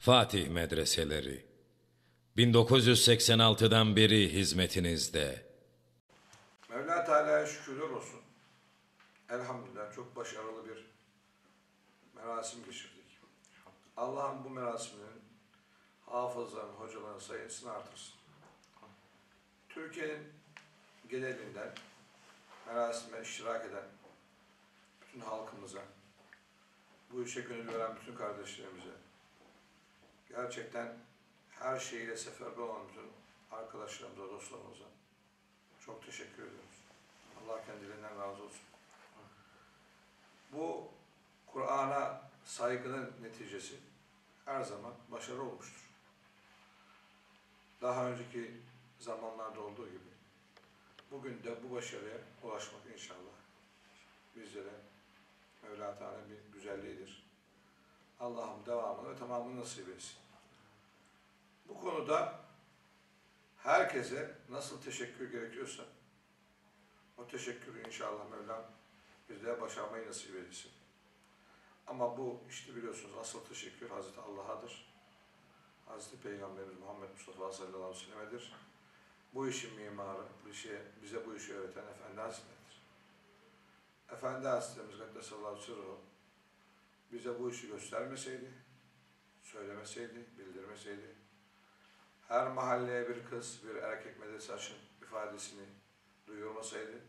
Fatih Medreseleri 1986'dan beri hizmetinizde. Mevla Teala'ya şükürler olsun. Elhamdülillah çok başarılı bir merasim geçirdik. Allah'ın bu merasiminin hafızların, hocaların sayısını artırsın. Türkiye'nin genelinden merasime iştirak eden bütün halkımıza, bu işe gönül veren bütün kardeşlerimize, gerçekten her şeyiyle seferber olan bütün arkadaşlarımıza, dostlarımıza çok teşekkür ediyoruz. Allah kendilerinden razı olsun. Bu Kur'an'a saygının neticesi her zaman başarı olmuştur. Daha önceki zamanlarda olduğu gibi bugün de bu başarıya ulaşmak inşallah bizlere Mevla Teala bir güzelliğidir. Allah'ım devamını ve tamamını nasip etsin. Bu konuda herkese nasıl teşekkür gerekiyorsa o teşekkürü inşallah Mevlam bizlere başarmayı nasip etsin. Ama bu işte biliyorsunuz asıl teşekkür Hazreti Allah'adır. Hazreti Peygamberimiz Muhammed Mustafa sallallahu aleyhi ve sellem'edir. Bu işin mimarı, bu işe, bize bu işi öğreten Efendi Hazretleri'dir. Efendi Hazretlerimiz Kaddesallahu sırrı bize bu işi göstermeseydi, söylemeseydi, bildirmeseydi, her mahalleye bir kız, bir erkek medrese açın ifadesini duyurmasaydı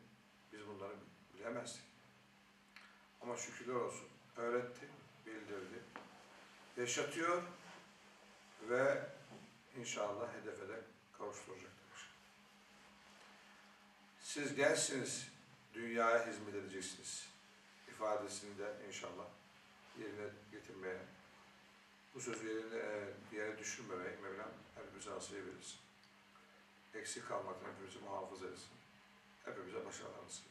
biz bunları bilemezdik. Ama şükürler olsun öğretti, bildirdi, yaşatıyor ve inşallah hedefe de kavuşturacaktır. Siz gençsiniz, dünyaya hizmet edeceksiniz ifadesini de inşallah yerine getirmeye, bu sözü yerine, e, yere düşürmemeye Mevlam hepimize nasip eylesin. Eksik kalmaktan hepimizi muhafaza etsin. Hepimize başarılar nasip.